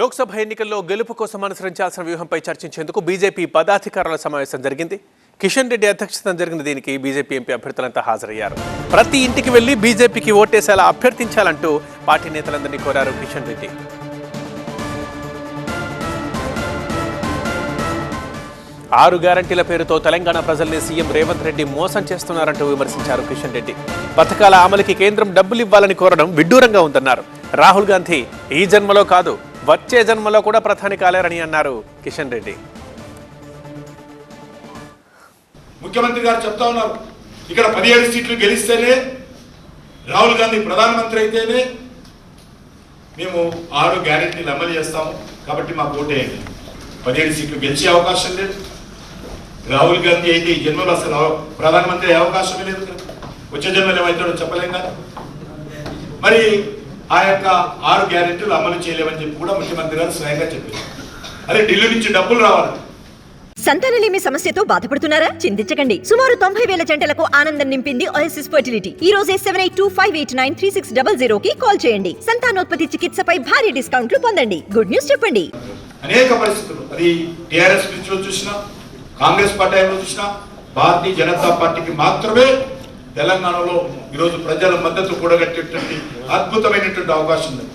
లోక్సభ ఎన్నికల్లో గెలుపు కోసం అనుసరించాల్సిన వ్యూహంపై చర్చించేందుకు బీజేపీ పదాధికారుల సమావేశం జరిగింది. కిషన్ రెడ్డి అధ్యక్షతన జరిగిన దీనికి బీజేపీ ఎంపీ అభ్యర్థులంతా హాజరయ్యారు. ప్రతి ఇంటికి వెళ్ళి బీజేపీకి ఓటేసేలా అభ్యర్థించాలంటూ పార్టీ నేతలందరినీ కోరారు కిషన్ రెడ్డి. ఆరు గ్యారంటీల పేరుతో తెలంగాణ ప్రజల్ని సీఎం రేవంత్ రెడ్డి మోసం చేస్తున్నారంటూ విమర్శించారు కిషన్ రెడ్డి. పథకాల అమలుకి కేంద్రం డబ్బులు ఇవ్వాలని కోరడం విడ్డూరంగా ఉందన్నారు. రాహుల్ గాంధీ ఈ జన్మలో కాదు వచ్చే జన్మలో కూడా ప్రధాని కాలేరని అన్నారు కిషన్ రెడ్డి. ముఖ్యమంత్రి గారు చెప్తా ఉన్నారు ఇక్కడ పదిహేడు సీట్లు గెలిస్తేనే రాహుల్ గాంధీ ప్రధానమంత్రి అయితేనే మేము ఆరు గ్యారెంటీలు అమలు చేస్తాము. కాబట్టి మాకు ఓటేయండి పదిహేడు సీట్లు గెలిచే అవకాశం లేదు. రాహుల్ గాంధీ అయితే ఈ జన్మలో అసలు ప్రధానమంత్రి అయ్యే అవకాశమే లేదు. వచ్చే జన్మలు ఏమవుతాడో చెప్పలేం కదా. మరి ఆ యొక్క ఆరు గ్యారెంటీలు అమలు చేయలేమని చెప్పి కూడా ముఖ్యమంత్రి గారు స్వయంగా చెప్పారు. అదే ఢిల్లీ నుంచి డబ్బులు రావాలి. సంతానలేమి సమస్యతో బాధపడుతున్నారా? చింతించకండి. సుమారు తొంభై వేల జంటలకు ఆనందం నింపింది ఓఎస్ఎస్ ఫర్టిలిటీ. ఈ రోజే seven eight two five eight nine three six double zero కి కాల్ చేయండి. సంతానోత్పత్తి చికిత్సపై భారీ డిస్కౌంట్లు పొందండి. గుడ్ న్యూస్ చెప్పండి. అనేక పరిస్థితులు. అది టిఆర్ఎస్ చూసినా కాంగ్రెస్ పార్టీ చూసినా భారతీయ జనతా పార్టీకి మాత్రమే తెలంగాణలో ఈరోజు ప్రజల మద్దతు కూడగట్టేటువంటి అద్భుతమైనటువంటి అవకాశం ఉంది.